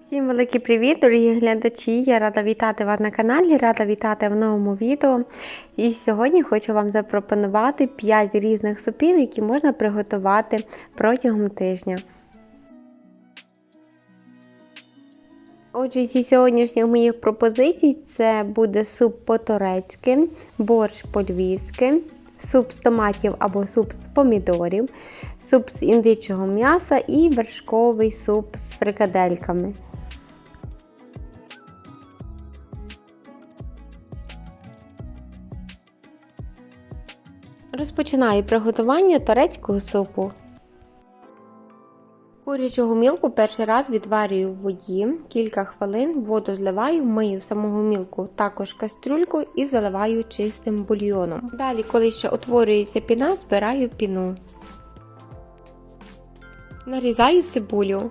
Всім великий привіт, дорогі глядачі! Я рада вітати вас на каналі, рада вітати в новому відео. І сьогодні хочу вам запропонувати 5 різних супів, які можна приготувати протягом тижня. Отже, зі сьогоднішніх моїх пропозицій це буде суп по-турецьки, борщ по-львівськи, суп з томатів або суп з помідорів, суп з індичого м'яса і вершковий суп з фрикадельками. Розпочинаю приготування турецького супу. Курячу гумілку перший раз відварюю в воді, кілька хвилин воду зливаю, мию саму гумілку, також кастрюльку і заливаю чистим бульйоном. Далі, коли ще утворюється піна, збираю піну. Нарізаю цибулю.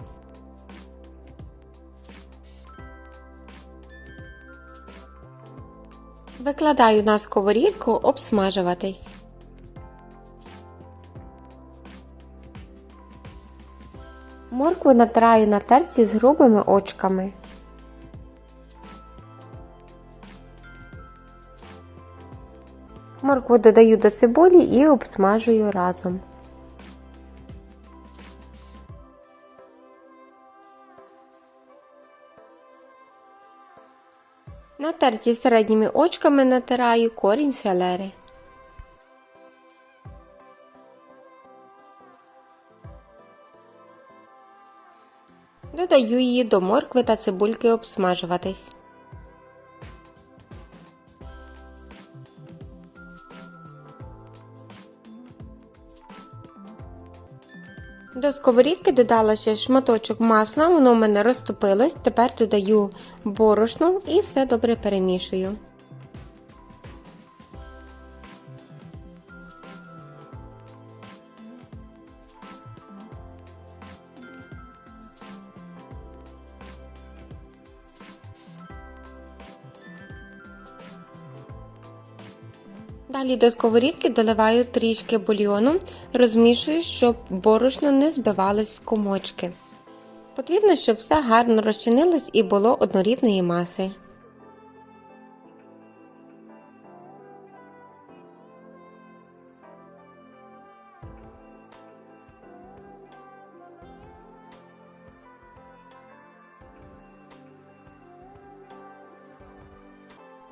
Викладаю на сковорідку обсмажуватись. Моркву натираю на терці з грубими очками. Моркву додаю до цибулі і обсмажую разом. На терці середніми очками натираю корінь селери. Додаю її до моркви та цибульки обсмажуватись. До сковорідки додала ще шматочок масла, воно в мене розтопилось. Тепер додаю борошно і все добре перемішую. Далі до сковорідки доливаю трішки бульйону, розмішую, щоб борошно не збивалось в комочки. Потрібно, щоб все гарно розчинилось і було однорідної маси.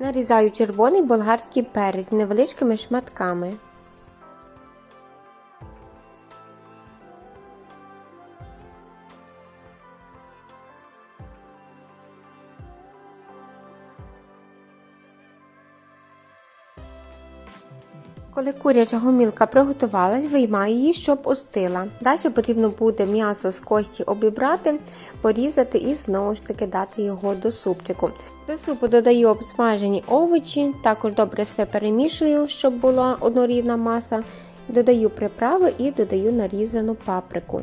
Нарізаю червоний болгарський перець невеличкими шматками. Коли куряча гомілка приготувалась, виймаю її, щоб остила. Далі потрібно буде м'ясо з кості обібрати, порізати і знову ж таки дати його до супчику. До супу додаю обсмажені овочі, також добре все перемішую, щоб була однорідна маса. Додаю приправи і додаю нарізану паприку.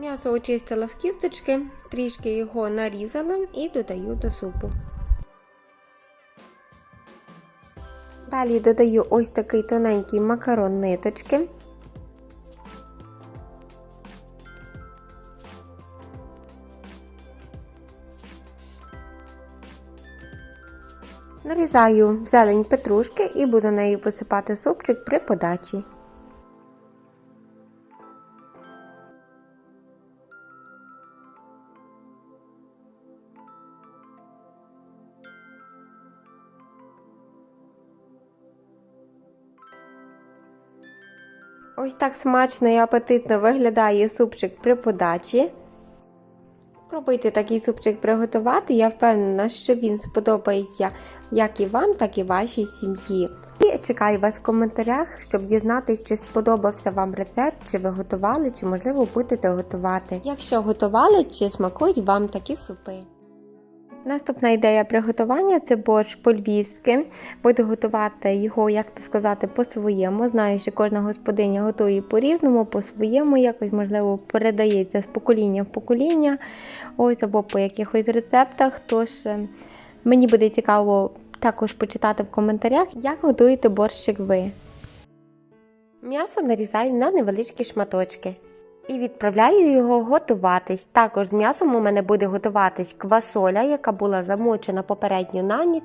М'ясо очистила з кісточки, трішки його нарізала і додаю до супу. Далі додаю ось такий тоненький макарон ниточки. Нарізаю зелень петрушки і буду нею посипати супчик при подачі. Ось так смачно і апетитно виглядає супчик при подачі. Спробуйте такий супчик приготувати. Я впевнена, що він сподобається як і вам, так і вашій сім'ї. І чекаю вас в коментарях, щоб дізнатися, чи сподобався вам рецепт, чи ви готували, чи можливо будете готувати. Якщо готували, чи смакують вам такі супи. Наступна ідея приготування це борщ по-львівськи. Буду готувати його, як то сказати, по-своєму. Знаю, що кожна господиня готує по-різному, по-своєму, якось, можливо, передається з покоління в покоління, ось або по якихось рецептах. Тож е, мені буде цікаво також почитати в коментарях, як готуєте борщик ви. М'ясо нарізаю на невеличкі шматочки. І відправляю його готуватись. Також з м'ясом у мене буде готуватись квасоля, яка була замочена попередньо на ніч.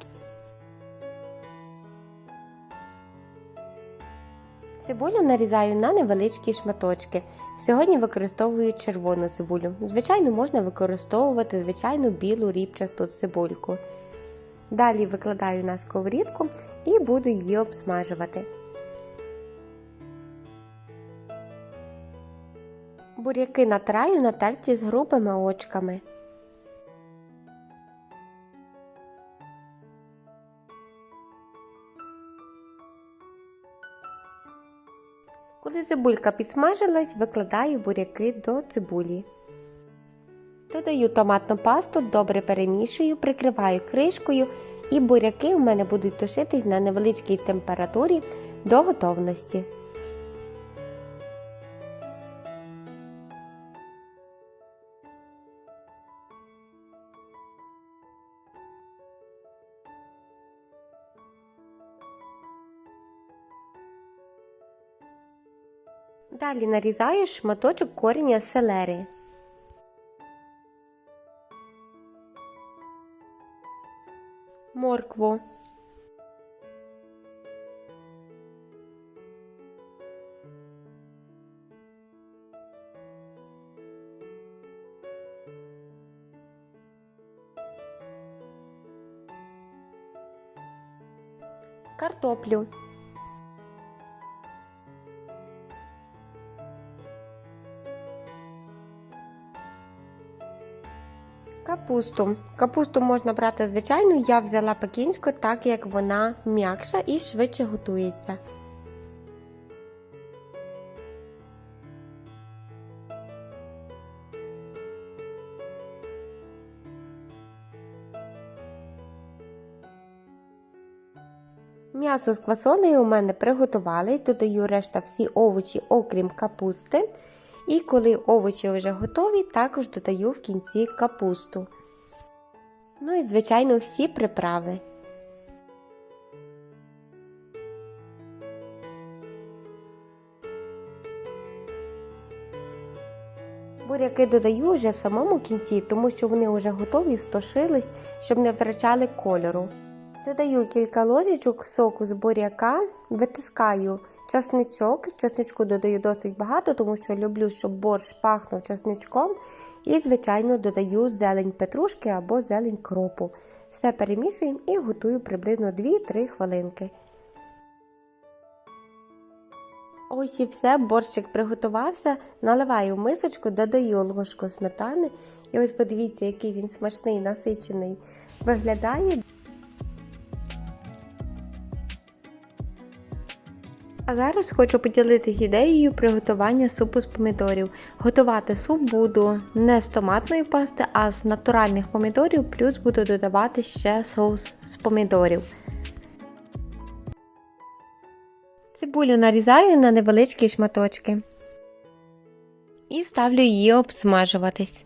Цибулю нарізаю на невеличкі шматочки. Сьогодні використовую червону цибулю. Звичайно, можна використовувати звичайну білу ріпчасту цибульку. Далі викладаю на сковорідку і буду її обсмажувати. Буряки на терці з грубими очками. Коли цибулька підсмажилась, викладаю буряки до цибулі. Додаю томатну пасту, добре перемішую, прикриваю кришкою і буряки у мене будуть тушитись на невеличкій температурі до готовності. Далі нарізаю шматочок коріння селери. Моркву. Картоплю. Капусту. Капусту можна брати звичайну, я взяла пекінську, так як вона м'якша і швидше готується. М'ясо з квасолею у мене приготували, додаю решта всі овочі, окрім капусти. І коли овочі вже готові, також додаю в кінці капусту. Ну і, звичайно, всі приправи. Буряки додаю вже в самому кінці, тому що вони вже готові, стошились, щоб не втрачали кольору. Додаю кілька ложечок соку з буряка, витискаю часничок. Часничку додаю досить багато, тому що люблю, щоб борщ пахнув часничком. І, звичайно, додаю зелень петрушки або зелень кропу. Все перемішуємо і готую приблизно 2-3 хвилинки. Ось і все, борщик приготувався, наливаю в мисочку, додаю ложку сметани. І ось подивіться, який він смачний, насичений виглядає. А зараз хочу поділитися ідеєю приготування супу з помідорів. Готувати суп буду не з томатної пасти, а з натуральних помідорів, плюс буду додавати ще соус з помідорів. Цибулю нарізаю на невеличкі шматочки і ставлю її обсмажуватись.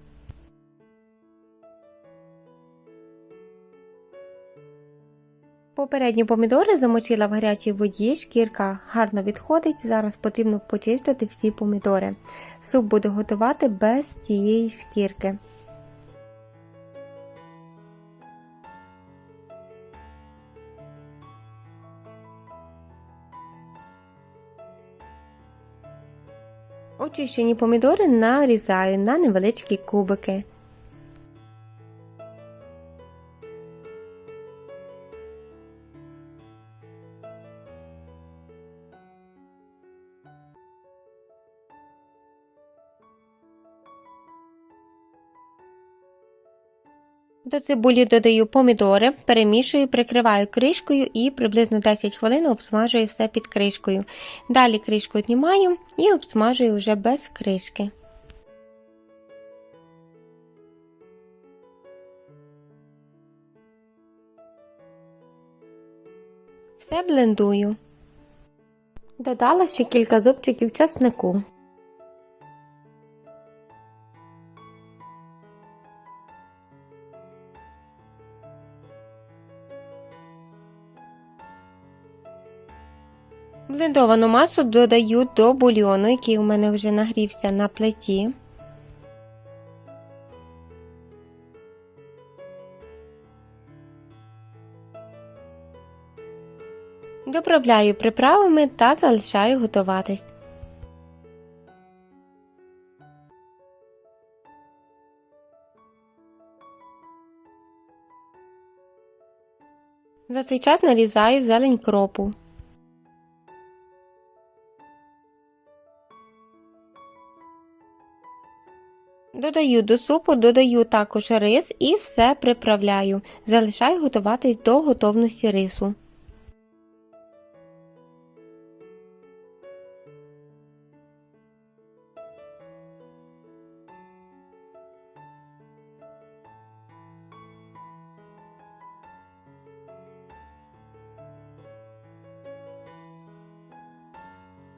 Попередньо помідори замочила в гарячій воді, шкірка гарно відходить. Зараз потрібно почистити всі помідори. Суп буду готувати без тієї шкірки. Очищені помідори нарізаю на невеличкі кубики. До цибулі додаю помідори, перемішую, прикриваю кришкою і приблизно 10 хвилин обсмажую все під кришкою. Далі кришку знімаю і обсмажую вже без кришки. Все блендую. Додала ще кілька зубчиків часнику. Блендовану масу додаю до бульйону, який у мене вже нагрівся на плиті. Доправляю приправами та залишаю готуватись. За цей час нарізаю зелень кропу. Додаю до супу, додаю також рис і все приправляю. Залишаю готуватись до готовності рису.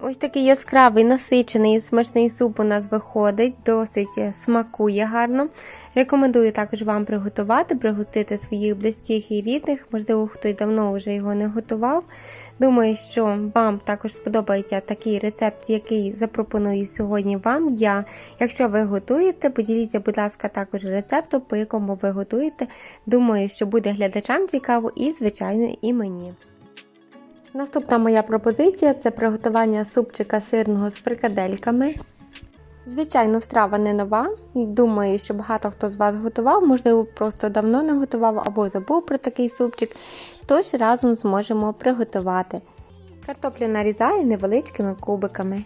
Ось такий яскравий, насичений смачний суп у нас виходить, досить смакує гарно. Рекомендую також вам приготувати, пригостити своїх близьких і рідних, можливо, хтось давно вже його не готував. Думаю, що вам також сподобається такий рецепт, який запропоную сьогодні вам я. Якщо ви готуєте, поділіться, будь ласка, також рецептом, по якому ви готуєте. Думаю, що буде глядачам цікаво і, звичайно, і мені. Наступна моя пропозиція це приготування супчика сирного з фрикадельками. Звичайно, страва не нова. Думаю, що багато хто з вас готував, можливо, просто давно не готував або забув про такий супчик, тож разом зможемо приготувати. Картоплю нарізаю невеличкими кубиками.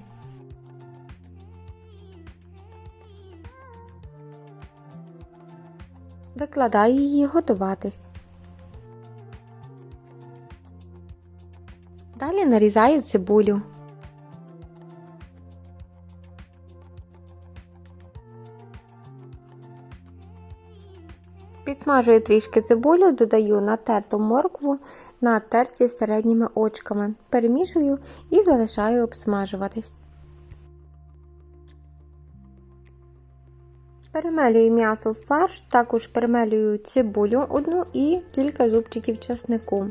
Викладаю її готуватись. Далі нарізаю цибулю. Підсмажую трішки цибулю, додаю натерту моркву на терці з середніми очками. Перемішую і залишаю обсмажуватись. Перемелюю м'ясо в фарш, також перемелюю цибулю одну і кілька зубчиків часнику.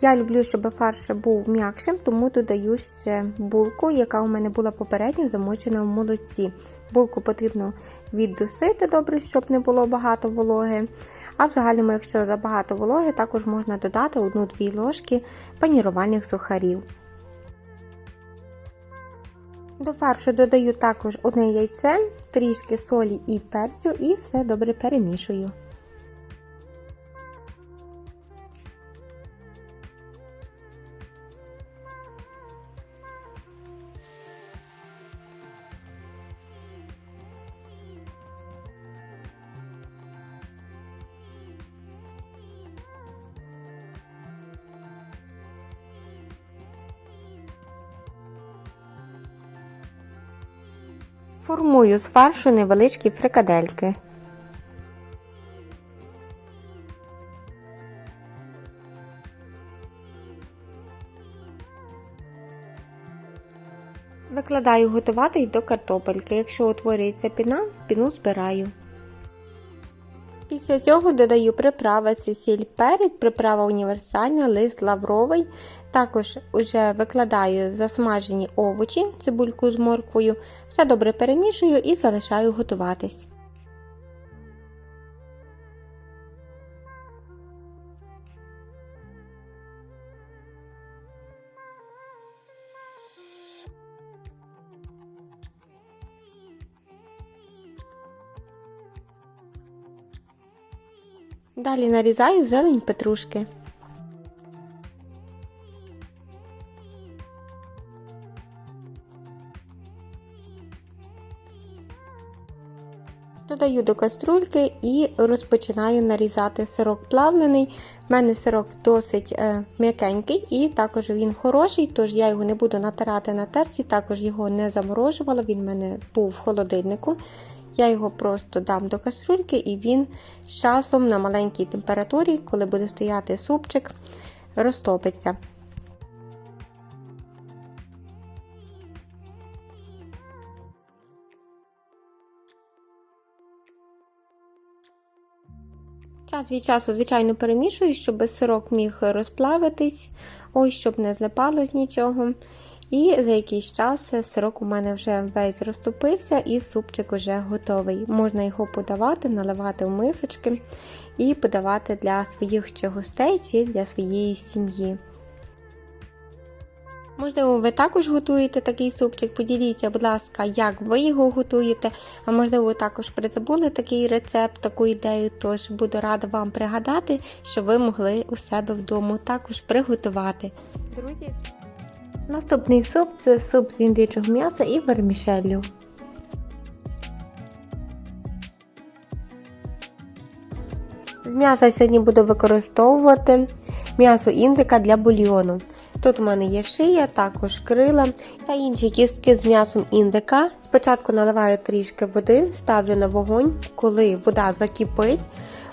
Я люблю, щоб фарш був м'якшим, тому додаю ще булку, яка у мене була попередньо замочена в молоці. Булку потрібно віддусити добре, щоб не було багато вологи. А в загальному, якщо забагато вологи, також можна додати 1-2 ложки панірувальних сухарів. До фаршу додаю також одне яйце, трішки солі і перцю і все добре перемішую. Формую з фаршу невеличкі фрикадельки. Викладаю готувати до картопельки. Якщо утворюється піна, піну збираю. Після цього додаю приправи це сіль перець, приправа універсальна, лист лавровий. Також вже викладаю засмажені овочі, цибульку з морквою. Все добре перемішую і залишаю готуватись. Далі нарізаю зелень петрушки. Додаю до каструльки і розпочинаю нарізати сирок плавлений. У мене сирок досить е, м'якенький і також він хороший, тож я його не буду натирати на терці, також його не заморожувала, він в мене був в холодильнику. Я його просто дам до каструльки і він з часом на маленькій температурі, коли буде стояти супчик, розтопиться. Час від часу, звичайно, перемішую, щоб сирок міг розплавитись, ось щоб не злипалось нічого. І за якийсь час сирок у мене вже весь розтопився і супчик вже готовий. Можна його подавати, наливати в мисочки і подавати для своїх чи гостей, чи для своєї сім'ї. Можливо, ви також готуєте такий супчик. Поділіться, будь ласка, як ви його готуєте. А можливо, ви також призабули такий рецепт, таку ідею. Тож буду рада вам пригадати, що ви могли у себе вдома також приготувати. Друзі, наступний суп це суп з індичого м'яса і вермішеллю. З м'яса сьогодні буду використовувати м'ясо індика для бульйону. Тут у мене є шия, також крила та інші кістки з м'ясом індика. Спочатку наливаю трішки води, ставлю на вогонь, коли вода закипить,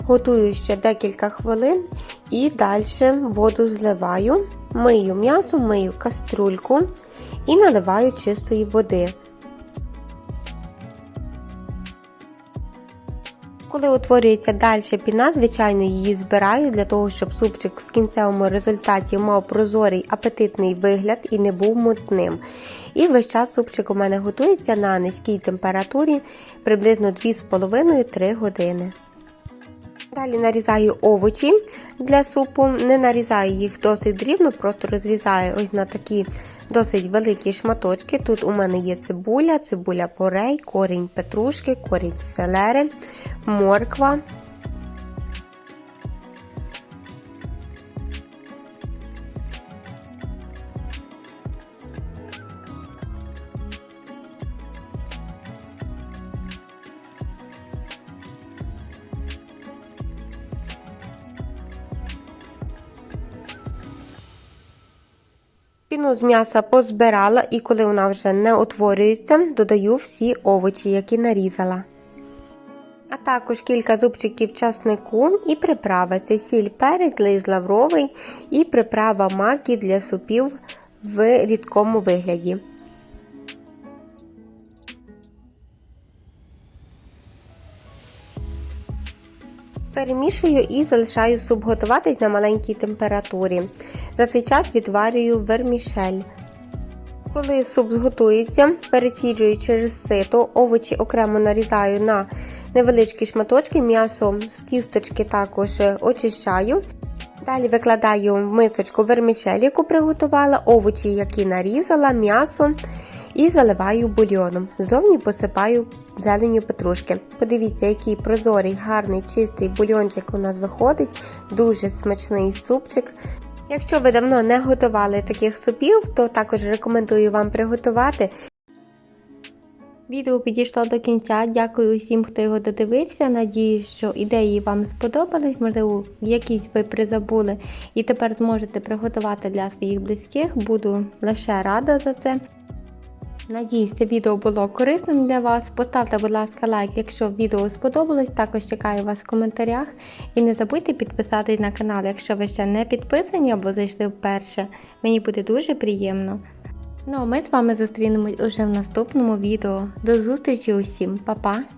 готую ще декілька хвилин і далі воду зливаю, мию м'ясо, мию каструльку і наливаю чистої води. Коли утворюється далі піна, звичайно, її збираю для того, щоб супчик в кінцевому результаті мав прозорий апетитний вигляд і не був мутним. І весь час супчик у мене готується на низькій температурі приблизно 2,5-3 години. Далі нарізаю овочі для супу, не нарізаю їх досить дрібно, просто розрізаю ось на такі досить великі шматочки. Тут у мене є цибуля, цибуля порей, корінь петрушки, корінь селери, морква. Піну з м'яса позбирала і коли вона вже не утворюється, додаю всі овочі, які нарізала. А також кілька зубчиків часнику і приправа. Це сіль перець, лист лавровий і приправа макі для супів в рідкому вигляді. Перемішую і залишаю суп готуватись на маленькій температурі. За цей час відварюю вермішель. Коли суп зготується, пересіджую через сито, овочі окремо нарізаю на невеличкі шматочки, м'ясо з кісточки також очищаю. Далі викладаю в мисочку вермішель, яку приготувала, овочі, які нарізала, м'ясо і заливаю бульйоном. Зовні посипаю зеленю петрушки. Подивіться, який прозорий, гарний, чистий бульйончик у нас виходить. Дуже смачний супчик. Якщо ви давно не готували таких супів, то також рекомендую вам приготувати. Відео підійшло до кінця. Дякую усім, хто його додивився. Надіюсь, що ідеї вам сподобались, можливо, якісь ви призабули і тепер зможете приготувати для своїх близьких. Буду лише рада за це. Надіюсь, це відео було корисним для вас. Поставте, будь ласка, лайк, якщо відео сподобалось. Також чекаю вас в коментарях. І не забудьте підписатись на канал, якщо ви ще не підписані або зайшли вперше. Мені буде дуже приємно. Ну а ми з вами зустрінемось уже в наступному відео. До зустрічі усім, Па-па!